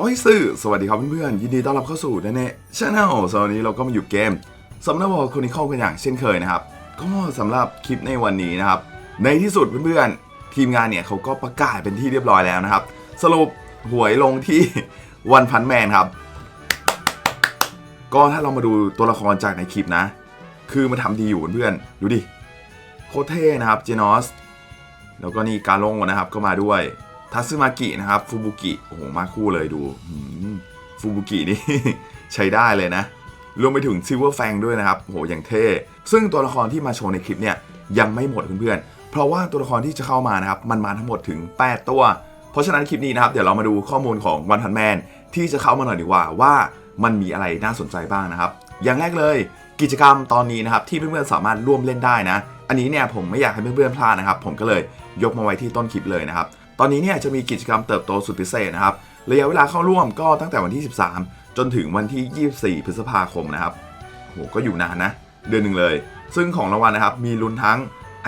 โอ้ยสื่อ สวัสดีครับเพื่อนๆ ยินดีต้อนรับเข้าสู่แน่ๆชาแนลสำหรับวันนี้เราก็มาอยู่เกมสำนักวอลคนิคอลกันอย่างเช่นเคยนะครับ ก็สำหรับคลิปในวันนี้นะครับ ในที่สุดเพื่อนๆ ทีมงานเนี่ยเขาก็ประกาศเป็นที่เรียบร้อยแล้วนะครับ สรุปหวยลงที่วันพันแมนครับ ก็ถ้าเรามาดูตัวละครจากในคลิปนะ คือมันทำดีอยู่เพื่อนๆ ดูดิ โคเท่นะครับ เจนอส แล้วก็นี่การลงนะครับก็มาด้วย ทัซึมากินะครับฟูบุกิโอ้โหมาคู่เลยดูฟูบุกินี่ใช้ได้เลยนะ รวมไปถึงซิลเวอร์แฟงด้วยนะครับโอ้โหอย่างเท่ ซึ่งตัวละครที่มาโชว์ในคลิปเนี่ยยังไม่หมดเพื่อนๆ เพราะว่าตัวละครที่จะเข้ามานะครับมันมาทั้งหมดถึง 8 ตัว เพราะฉะนั้นคลิปนี้นะครับเดี๋ยวเรามาดูข้อมูลของวันพันแมนที่จะเข้ามาหน่อยดีกว่าว่ามันมีอะไรน่าสนใจบ้างนะครับ อย่างแรกเลยกิจกรรมตอนนี้นะครับที่เพื่อนๆสามารถร่วมเล่นได้นะ อันนี้เนี่ยผมไม่อยากให้เพื่อนๆพลาดนะครับ ผมก็เลยยกมาไว้ที่ต้นคลิปเลยนะครับ ตอนนี้เนี่ยจะมีกิจกรรมเติบโตสุดพิเศษนะครับระยะเวลาเข้าร่วมก็ตั้งแต่วันที่ 13 จนถึงวันที่ 24 พฤษภาคมนะครับโหก็อยู่นานนะ เดือนหนึ่งเลย ซึ่งของรางวัลนะครับมีลุ้นทั้ง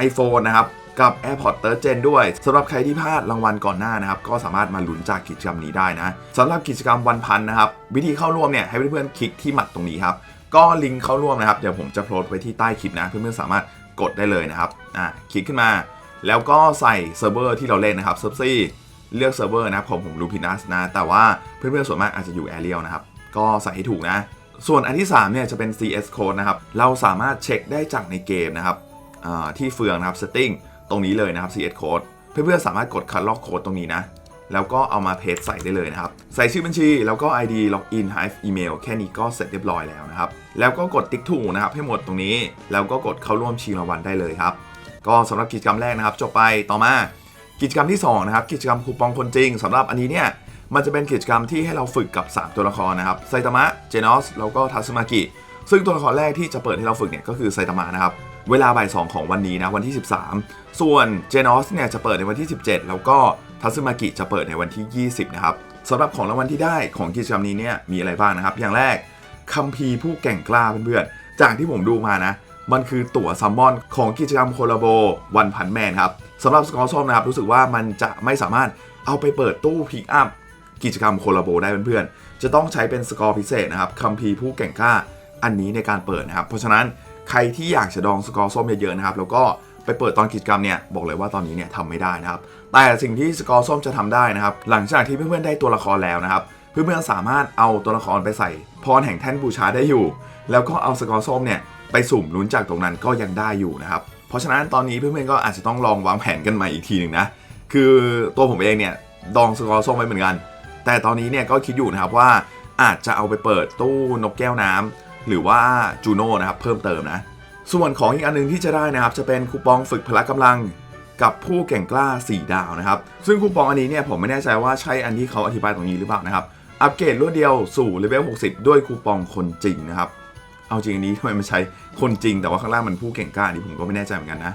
iPhone นะครับกับ AirPods Third Gen ด้วยสำหรับใครที่พลาดรางวัลก่อนหน้านะครับ ก็สามารถมาลุ้นจากกิจกรรมนี้ได้นะสำหรับกิจกรรมวันพันนะครับ วิธีเข้าร่วมเนี่ยให้เพื่อนๆคลิกที่หมัดตรงนี้ครับ ก็ลิงก์เข้าร่วมนะครับ เดี๋ยวผมจะโพสต์ไว้ที่ใต้คลิปนะ เพื่อนๆสามารถกดได้เลยนะครับอ่าคลิกขึ้นมา แล้วก็ใส่เซิร์ฟเวอร์ที่เราเล่นนะครับเซิร์ฟซี่เลือกเซิร์ฟเวอร์นะผมผมรูพินัสนะ แต่ว่าเพื่อนๆส่วนมากอาจจะอยู่แอเรียลนะครับ ก็ใส่ให้ถูกนะ ส่วนอันที่ 3 เนี่ยจะเป็น CS code นะครับ เราสามารถเช็คได้จากในเกมนะครับที่เฟืองนะครับ setting ตรงนี้เลยนะครับ CS code เพื่อนๆสามารถกดคัดลอกโค้ดตรงนี้นะ แล้วก็เอามาเพจใส่ได้เลยนะครับ ใส่ชื่อบัญชีแล้วก็ ID login Hive email แค่นี้ก็เสร็จเรียบร้อยแล้วนะครับ แล้วก็กดติ๊กถูกนะครับให้หมดตรงนี้ แล้วก็กดเข้าร่วมชิงรางวัลได้เลยครับ ก็สำหรับกิจกรรมแรกนะครับจบไปต่อมากิจกรรมที่2นะครับกิจกรรมคูปองคนจริงสำหรับอันนี้เนี่ยมันจะเป็นกิจกรรมที่ให้เราฝึกกับ 3 ตัวละครนะครับไซตามะเจนอสแล้วก็ทัสึมากิซึ่งตัวละครแรกที่จะเปิดให้เราฝึกเนี่ยก็คือไซตามะนะครับเวลาบ่าย2ของวันนี้นะวันที่ 13 ส่วนเจนอสเนี่ยจะเปิดในวันที่ 17 แล้วก็ทัสึมากิจะเปิดในวันที่ 20 นะครับสำหรับของรางวัลที่ได้ของกิจกรรมนี้เนี่ยมีอะไรบ้างนะครับ อย่างแรกคัมภีร์ผู้แก่งกล้าเพื่อนๆจากที่ผมดูมานะ มันคือตั๋วซัมมอนของกิจกรรมโคลาโบวันพันแมนครับสำหรับสกอร์ส้มนะครับรู้สึกว่ามันจะไม่สามารถเอาไปเปิดตู้พิกอัพกิจกรรมโคลาโบได้เพื่อนๆ จะต้องใช้เป็นสกอร์พิเศษนะครับคัมภีร์ผู้แก่งกล้าอันนี้ในการเปิดนะครับ เพราะฉะนั้นใครที่อยากจะดองสกอร์ส้มเยอะๆนะครับ แล้วก็ไปเปิดตอนกิจกรรมเนี่ยบอกเลยว่าตอนนี้เนี่ยทำไม่ได้นะครับ แต่สิ่งที่สกอร์ส้มจะทำได้นะครับ หลังจากที่เพื่อนๆได้ตัวละครแล้วนะครับ เพื่อนๆสามารถเอาตัวละครไปใส่พรแห่งแท่นบูชาได้อยู่ แล้วก็เอาสกอร์ส้มเนี่ย ไปสุ่มลุ้นจากตรงนั้นก็ยังได้อยู่นะครับเพราะฉะนั้นตอนนี้เพื่อนๆก็อาจจะต้องลองวางแผนกันใหม่อีกทีหนึ่งนะคือตัวผมเองเนี่ยดองสกอร์ส้มไว้เหมือนกัน แต่ตอนนี้เนี่ยก็คิดอยู่นะครับว่าอาจจะเอาไปเปิดตู้นกแก้วน้ำหรือว่าจูโน่นะครับเพิ่มเติมนะ ส่วนของอีกอันหนึงที่จะได้นะครับ จะเป็นคูปองฝึกพละกำลังกับผู้แก่งกล้า 4 ดาวนะครับ ซึ่งคูปองอันนี้เนี่ยผมไม่แน่ใจว่าใช่อันที่เขาอธิบายตรงนี้หรือเปล่านะครับ อัปเกรดรวดเดียวสู่เลเวล 60 ด้วยคูปองคนจริงนะครับ เอาจริงอันนี้ทำไมมันใช้คนจริง แต่ว่าข้างล่างมันผู้เก่งกล้านี่ผมก็ไม่แน่ใจเหมือนกันนะ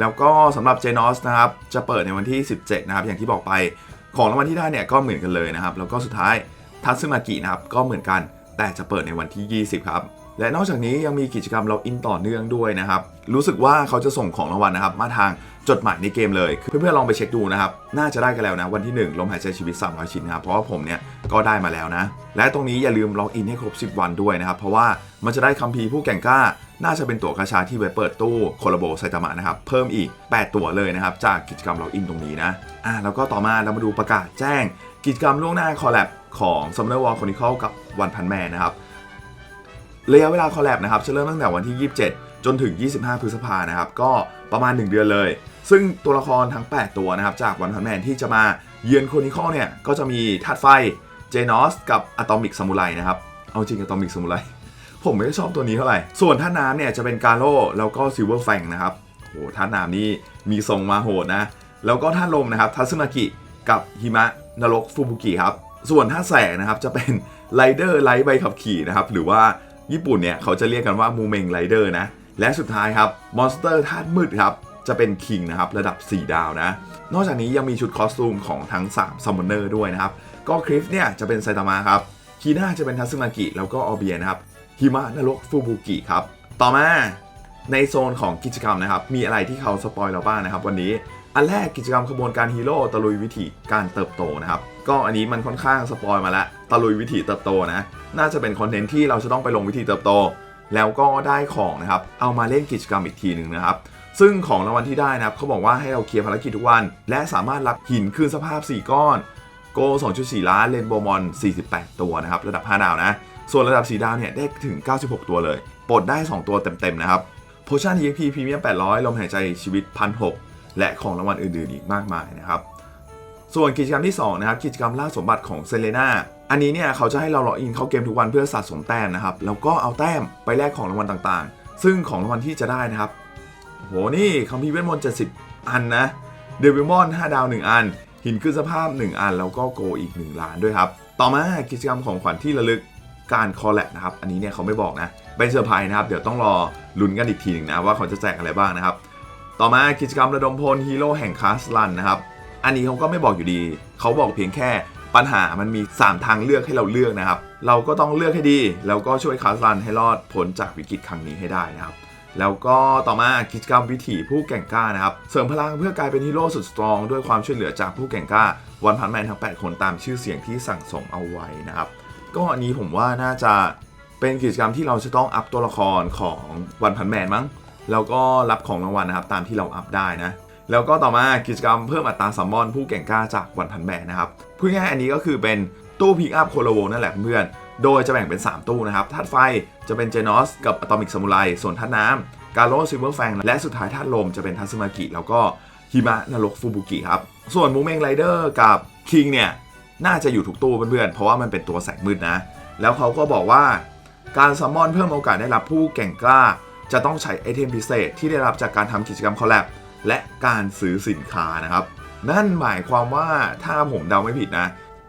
แล้วก็สำหรับเจนอสนะครับ จะเปิดในวันที่ 17 นะครับ อย่างที่บอกไปของรางวัลที่ได้เนี่ยก็เหมือนกันเลยนะครับ แล้วก็สุดท้ายทัตซึมากินะครับก็เหมือนกันแต่จะเปิดในวันที่ 20 ครับ และนอกจากนี้ยังมีกิจกรรมเราอินต่อเนื่องด้วยนะครับ รู้สึกว่าเขาจะส่งของรางวัลนะครับ มาทางจดหมายในเกมเลย เพื่อนๆลองไปเช็คดูนะครับ น่าจะได้กันแล้วนะ วันที่ 1 ลมหายใจชีวิต 300 ชิ้นนะครับ เพราะว่าผมเนี่ยก็ได้มาแล้วนะ และตรงนี้อย่าลืมล็อกอินให้ครบ 10 วันด้วยนะครับ เพราะว่ามันจะได้คัมภีร์ผู้แก่งกล้า น่าจะเป็นตั๋วกาชาที่ไว้เปิดตู้โคลาโบไซตามะนะครับ เพิ่มอีก 8 ตั๋วเลยนะครับ จากกิจกรรมล็อกอินตรงนี้นะ อ่า แล้วก็ต่อมาเรามาดูประกาศแจ้ง กิจกรรมล่วงหน้าคอลแลบของ Summoner War Chronicle กับวันพันแมนนะครับ ระยะเวลาคอลแลบนะครับจะเริ่มตั้งแต่วันที่ 27 จนถึง 25 พฤษภานะครับก็ประมาณ 1 เดือนเลย ซึ่งตัวละครทั้ง 8 ตัวนะครับจากวันพันแมนที่จะมาเยือนโคนิคอเนี่ยก็จะมีธาตุไฟเจนอสกับอะตอมิกซามูไรนะครับเอาจริงอะตอมิกซามูไรผมไม่ได้ชอบตัวนี้เท่าไหร่ ส่วนท่าน้ำเนี่ยจะเป็นกาโร่แล้วก็ซิลเวอร์แฟงนะครับโหท่าน้ำนี่มีทรงมาโหดนะ แล้วก็ท่าลมนะครับทัซึมากิกับหิมะนรกฟูบุกิครับ ส่วนถ้าแสงนะครับจะเป็นไรเดอร์ไลท์ใบขับขี่นะครับหรือว่า ญี่ปุ่นเนี่ยเขาจะเรียกกันว่ามูเมงไรเดอร์นะ และสุดท้ายครับมอนสเตอร์ธาตุมืดครับ จะเป็นคิงนะครับระดับ 4 ดาวนะ นอกจากนี้ยังมีชุดคอสตูมของทั้ง3ซัมมอนเนอร์ด้วยนะครับ ก็คริฟเนี่ยจะเป็นไซตามะครับคีน่าจะเป็นทัซึมากิแล้วก็ออเบียนะครับหิมะนรกฟูบุกิครับต่อมาในโซนของกิจกรรมนะครับ มีอะไรที่เขาสปอยเราบ้างนะครับ วันนี้ อันแรกกิจกรรมขบวนการฮีโร่ตะลุยวิถีการเติบโตนะครับ ก็อันนี้มันค่อนข้างสปอยมาแล้วตะลุยวิถีเติบโตนะ น่าจะเป็นคอนเทนต์ที่เราจะต้องไปลงวิธีเติบโต แล้วก็ได้ของนะครับ เอามาเล่นกิจกรรมอีกทีหนึ่งนะครับ ซึ่งของรางวัลที่ได้นะครับเขาบอกว่าให้เราเคลียร์ภารกิจทุกวัน และสามารถรับหินคืนสภาพ 4 ก้อน โก 2.4 ล้านเลนโบมอน 48 ตัวนะครับระดับ 5 ดาวนะ ส่วนระดับ 4 ดาวเนี่ยได้ถึง 96 ตัวเลยปลดได้ 2 ตัวเต็มๆนะครับโพชั่น EXP พรีเมียม800ลมหายใจชีวิต1,600 และของรางวัลอื่นๆอีกมากมายนะครับ ส่วนกิจกรรมที่2นะครับกิจกรรมล่าสมบัติของเซเลนาอันนี้เนี่ยเขาจะให้เราล็อกอินเข้าเกมทุกวันเพื่อสะสมแต้มนะครับแล้วก็เอาแต้มไปแลกของรางวัลต่างๆ ซึ่งของรางวัลที่จะได้นะครับโหนี่คัมภีร์เวทมนต์70 อันนะเดวิลมอน5ดาว 1 อัน หินขึ้นสภาพ 1 อัน แล้วก็โกอีก 1 ล้านด้วยครับ ต่อมากิจกรรมของขวัญที่ระลึกการคอลแลบนะครับ อันนี้เนี่ยเขาไม่บอกนะเป็นเซอร์ไพรส์นะครับ เดี๋ยวต้องรอลุ้นกันอีกทีหนึ่งนะว่าเขาจะแจกอะไรบ้างนะครับ ต่อมากิจกรรมระดมพลฮีโร่แห่งคาสลันนะครับ อันนี้เขาก็ไม่บอกอยู่ดี เขาบอกเพียงแค่ปัญหามันมี 3 ทางเลือกให้เราเลือกนะครับ เราก็ต้องเลือกให้ดี แล้วก็ช่วยคาสลันให้รอดพ้นจากวิกฤตครั้งนี้ให้ได้นะครับ แล้วก็ต่อมากิจกรรมวิถีผู้แก่งกล้านะครับ เสริมพลังเพื่อกลายเป็นฮีโร่สุดสตรองด้วยความช่วยเหลือจากผู้แก่งกล้า วันพันแมนทั้ง 8 คนตามชื่อเสียงที่สั่งสมเอาไว้นะครับ ก็อันนี้ผมว่าน่าจะเป็นกิจกรรมที่เราจะต้องอัพตัวละครของวันพันแมนมั้ง แล้วก็รับของรางวัลนะครับตามที่เราอัพได้นะแล้วก็ต่อมากิจกรรมเพิ่มอัตราซัมมอนผู้แก่งกล้าจากวันพันแมนะครับพูดง่ายอันนี้ก็คือเป็นตู้พิกอัพโคโลโวนั่นแหละเพื่อนโดยจะแบ่งเป็น 3 ตู้นะครับธาตุไฟจะเป็นเจนอสกับอะตอมิกซามูไรส่วนธาตุน้ำกาโรซิเวอร์แฟงและสุดท้ายธาตุลมจะเป็นทัซึมากิแล้วก็ฮิมะนรกฟูบุกิครับ ส่วนมูเมงไรเดอร์กับคิงเนี่ยน่าจะอยู่ทุกตู้เพื่อนๆ เพราะว่ามันเป็นตัวแสงมืดนะ แล้วเขาก็บอกว่าการซัมมอนเพิ่มโอกาสได้รับผู้แก่งกล้า จะต้องใช้ไอเทมพิเศษที่ได้รับจากการทำกิจกรรมคอลแลบและการซื้อสินค้านะครับ นั่นหมายความว่าถ้าผมเดาไม่ผิดนะ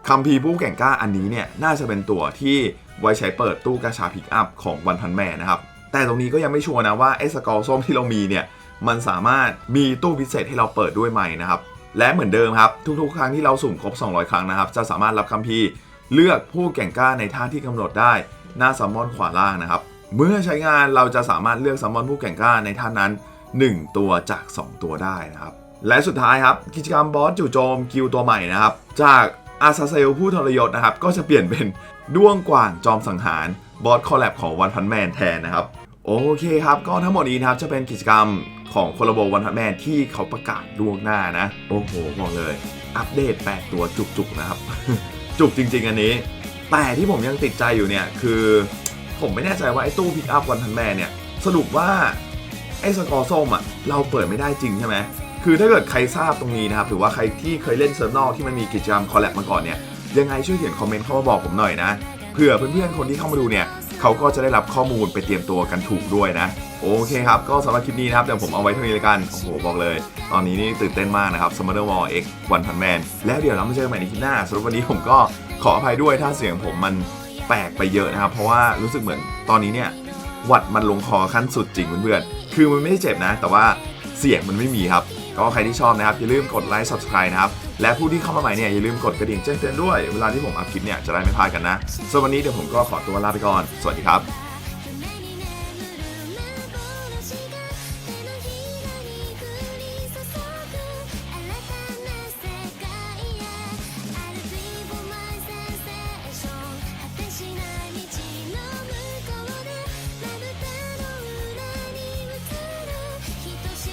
คัมภีผู้แก่งกล้าอันนี้เนี่ยน่าจะเป็นตัวที่ไว้ใช้เปิดตู้กาชาพิกอัพของวันพันแม่นะครับ แต่ตรงนี้ก็ยังไม่ชัวร์นะว่าไอ้สกอร์ส้มที่เรามีเนี่ยมันสามารถมีตู้พิเศษให้เราเปิดด้วยไหมนะครับ และเหมือนเดิมครับ ทุกๆ ครั้งที่เราสุ่มครบ 200 ครั้งนะครับ จะสามารถรับคัมภีร์เลือกผู้แก่งกล้าในท่าที่กำหนดได้ หน้าซัมมอนขวาล่างนะครับ เมื่อใช้งานเราจะสามารถเลือกซัมมอนผู้แก่งกล้าในท่านั้น 1 ตัวจาก 2 ตัวได้นะครับ และสุดท้ายครับ กิจกรรมบอสจู่โจมกิลตัวใหม่นะครับ จากอาซาเซลผู้ทรยศนะครับ ก็จะเปลี่ยนเป็นด้วงกว่างจอมสังหารบอสคอลแลบของวันพันแมนแทนนะครับ โอเคครับ ก็ทั้งหมดนี้นะครับจะเป็นกิจกรรมของคนระบบวันพันแมนที่เขาประกาศล่วงหน้านะ โอ้โหบอกเลย อัปเดต 8 ตัวจุกๆนะครับ จุกจริง ๆ อันนี้ แต่ที่ผมยังติดใจอยู่เนี่ยคือ ผมไม่แน่ใจว่าไอ้ตู้พิกอัพวันพันแมนเนี่ย สรุปว่า ไอ้สกอร์ส้มอะเราเปิดไม่ได้จริงใช่ไหมคือถ้าเกิดใครทราบตรงนี้นะครับ หรือว่าใครที่เคยเล่นเซิร์ฟนอกที่มันมีกิจกรรมคอลแลบมาก่อนเนี่ยยังไงช่วยเขียนคอมเมนต์เข้ามาบอกผมหน่อยนะเผื่อเพื่อนๆคนที่เข้ามาดูเนี่ยเขาก็จะได้รับข้อมูลไปเตรียมตัวกันถูกด้วยนะ โอเคครับ ก็สำหรับคลิปนี้นะครับ เดี๋ยวผมเอาไว้เท่านี้เลยกัน โอ้โห บอกเลย ตอนนี้นี่ตื่นเต้นมากนะครับ Summer War X วันพันแมนแล้วเดี๋ยวเรามาเจอกันใหม่ในคลิปหน้าสำหรับวันนี้ผมก็ขออภัยด้วยถ้าเสียงผมมัน แปลกไปเยอะนะครับ เพราะว่ารู้สึกเหมือนตอนนี้เนี่ยหวัดมันลงคอขั้นสุดจริงเพื่อนๆคือมันไม่ได้เจ็บนะ แต่ว่าเสียงมันไม่มีครับ ก็ใครที่ชอบนะครับอย่าลืมกดไลค์ subscribe นะครับ และผู้ที่เข้ามาใหม่เนี่ยอย่าลืมกดกระดิ่งแจ้งเตือนด้วย เวลาที่ผมอัพคลิปเนี่ยจะได้ไม่พลาดกันนะส่วนวันนี้เดี๋ยวผมก็ขอตัวลาไปก่อน สวัสดีครับ